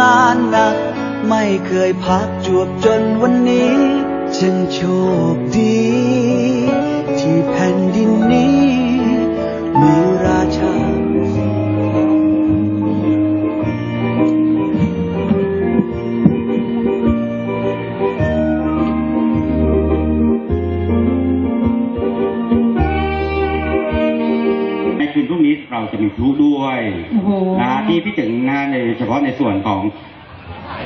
งานหนัก ไม่เคยพักจวบจนวันนี้จึงโชคดี เราจะมีพลุด้วยโอ้โห นะที่พี่ถึงนะในเฉพาะในส่วนของ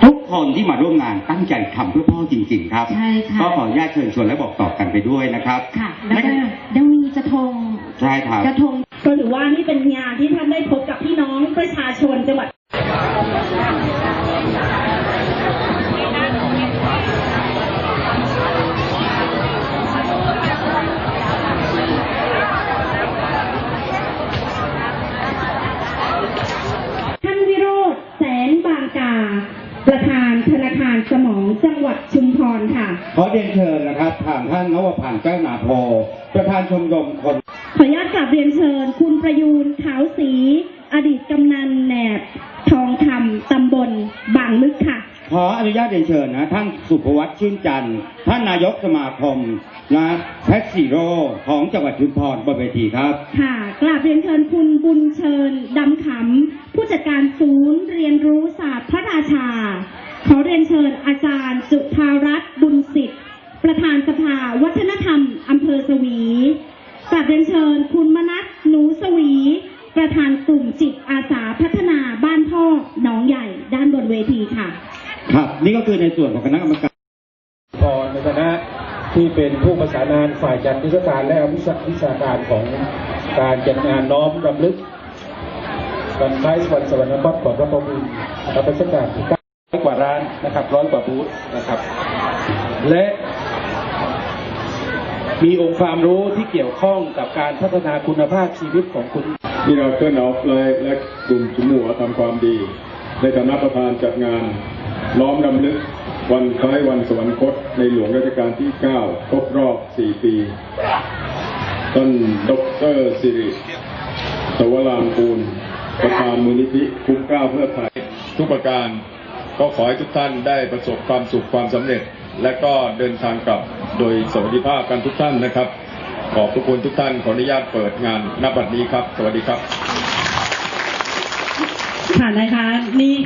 ทุกคนที่มาร่วมงานตั้งใจทำเพื่อพ่อจริง ๆ ครับ ใช่ค่ะ ก็ขออนุญาตเชิญชวนและบอกต่อกันไปด้วยนะครับค่ะ แล้วก็ยังมีกระทงใช่ครับ กระทง ก็ถือว่านี่เป็นงานที่ท่านได้พบกับพี่น้องประชาชนจังหวัดางกาประธานธนาคารสมองจังหวัดชุมพรค่ะ ขอเรียนเชิญนะครับทางท่านนวพันธ์แก้วนาโพประธานชมรมคน ขออนุญาตกราบเรียนเชิญ คุณประยูนขาวศรีอดีตกำนันแหนบทองคำตำบลบางลึกค่ะ ขออนุญาตเรียนเชิญนะ ท่านสุภวัฒน์ชื่นจันทร์ท่านนายกสมาคมนะแท็กซี่โร่ของจังหวัดชุมพรบนเวทีครับ ค่ะกราบเรียนเชิญคุณบุญเชิญดำขำผู้จัดการศูนย์เรียนรู้ศาสตร์พระราชา ขอเรียนเชิญอาจารย์จุธารัตน์บุญสิทธิ์ ประธานสภาวัฒนธรรมอำเภอสวีกราบเรียนเชิญคุณมนัสหนูสวี ประธานกลุ่มจิตอาสาพัฒนาบ้านพ่อหนองใหญ่ด้านบนเวทีค่ะ ครับนี่ก็คือในส่วนของคณะกรรมการกรในฐานะที่เป็นผู้ประสานงานฝ่ายจัดนิทรรศการและวิชาวิชาการของการจัดงานน้อมรำลึกวันคล้ายวันสวรรคตของพระพุทธพระพุทธเจ้าที่เก้าร้อยกว่าร้านนะครับร้อยกว่าบูธนะครับ และมีองค์ความรู้ที่เกี่ยวข้องกับการพัฒนาคุณภาพชีวิตของคุณที่เราเคลื่อนออฟไลน์และกลุ่มชุมหัวทำความดีในฐานะประธานจัดงาน น้อมรำลึกวันคล้ายวันสวรรคตในหลวงรัชกาลที่ 9 ครบรอบ 4 ปีท่านดรสิริสวรางกูล ประธานมูลนิธิคุ้มก้าเพื่อไทยทุกประการก็ขอให้ทุกท่านได้ประสบความสุขความสำเร็จ และก็เดินทางกลับโดยสวัสดิภาพกันทุกท่านนะครับ ขอบพระคุณทุกท่านขออนุญาตเปิดงานนับบัดนี้ครับ สวัสดีครับ ค่ะนะคะนี่